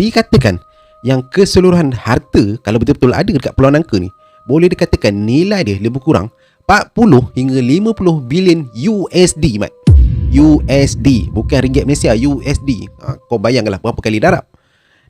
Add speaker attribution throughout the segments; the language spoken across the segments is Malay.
Speaker 1: dikatakan yang keseluruhan harta kalau betul-betul ada dekat Pulau Nangka ni boleh dikatakan nilai dia lebih kurang 40 hingga 50 bilion USD mat. USD bukan ringgit Malaysia USD ha, kau bayangkanlah berapa kali darab.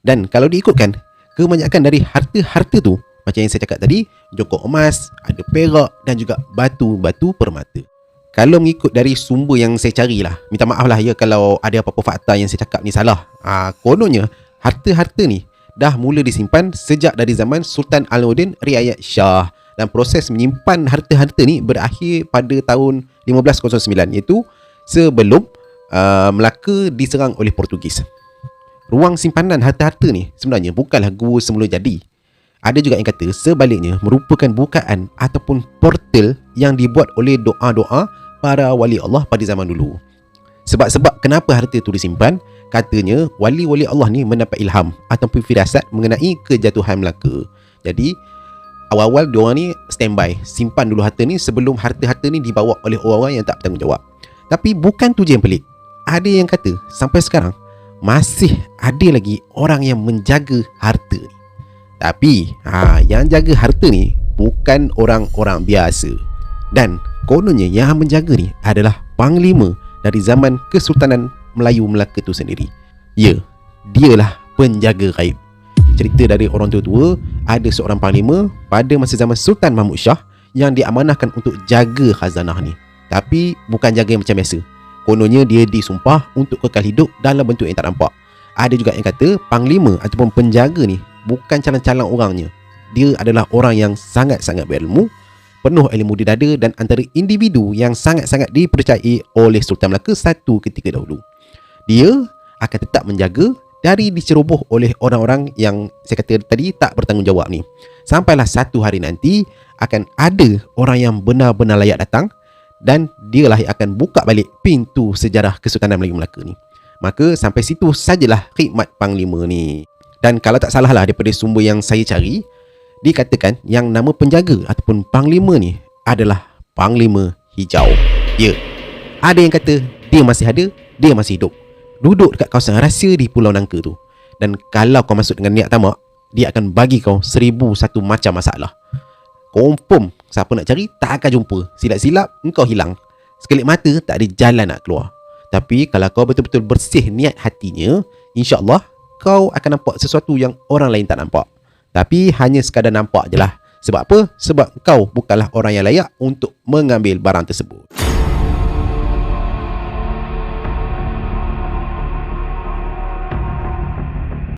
Speaker 1: Dan kalau diikutkan kebanyakan dari harta-harta tu macam yang saya cakap tadi jokok emas ada perak dan juga batu-batu permata. Kalau mengikut dari sumber yang saya carilah minta maaf lah ya kalau ada apa-apa fakta yang saya cakap ni salah. Ha, kononnya harta-harta ni dah mula disimpan sejak dari zaman Sultan Alauddin Riayat Shah dan proses menyimpan harta-harta ni berakhir pada tahun 1509 iaitu sebelum uh, Melaka diserang oleh Portugis. Ruang simpanan harta-harta ni sebenarnya bukanlah gua semula jadi. Ada juga yang kata sebaliknya merupakan bukaan ataupun portal yang dibuat oleh doa-doa para wali Allah pada zaman dulu. Sebab-sebab kenapa harta itu disimpan, katanya wali-wali Allah ni mendapat ilham ataupun firasat mengenai kejatuhan Melaka. Jadi, awal-awal diorang ni standby, simpan dulu harta ni sebelum harta-harta ni dibawa oleh orang-orang yang tak bertanggungjawab. Tapi bukan tu je yang pelik. Ada yang kata sampai sekarang masih ada lagi orang yang menjaga harta ni. Tapi ha, yang jaga harta ni bukan orang-orang biasa. Dan kononnya yang menjaga ni adalah panglima dari zaman Kesultanan Melayu Melaka tu sendiri. Ya, dialah penjaga gaib. Cerita dari orang tua-tua, ada seorang panglima pada masa zaman Sultan Mahmud Shah yang diamanahkan untuk jaga khazanah ni. Tapi bukan jaga yang macam biasa. Kononnya dia disumpah untuk kekal hidup dalam bentuk yang tak nampak. Ada juga yang kata panglima ataupun penjaga ni bukan calon-calon orangnya. Dia adalah orang yang sangat-sangat berilmu, penuh ilmu di dada dan antara individu yang sangat-sangat dipercayai oleh Sultan Melaka satu ketika dahulu. Dia akan tetap menjaga dari diceroboh oleh orang-orang yang saya kata tadi tak bertanggungjawab ni. Sampailah satu hari nanti akan ada orang yang benar-benar layak datang dan dialah yang akan buka balik pintu sejarah Kesultanan Melayu Melaka ni. Maka sampai situ sajalah khidmat Panglima ni. Dan kalau tak salah lah daripada sumber yang saya cari, dikatakan yang nama penjaga ataupun Panglima ni adalah Panglima Hijau. Ya, ada yang kata dia masih ada, dia masih hidup. Duduk dekat kawasan rahsia di Pulau Nangka tu. Dan kalau kau masuk dengan niat tamak, dia akan bagi kau seribu satu macam masalah. Confirm Siapa nak cari Tak akan jumpa Silap-silap Engkau hilang Sekelip mata Tak ada jalan nak keluar Tapi Kalau kau betul-betul bersih Niat hatinya InsyaAllah Kau akan nampak sesuatu Yang orang lain tak nampak Tapi Hanya sekadar nampak je lah Sebab apa? Sebab kau bukanlah orang yang layak Untuk mengambil barang tersebut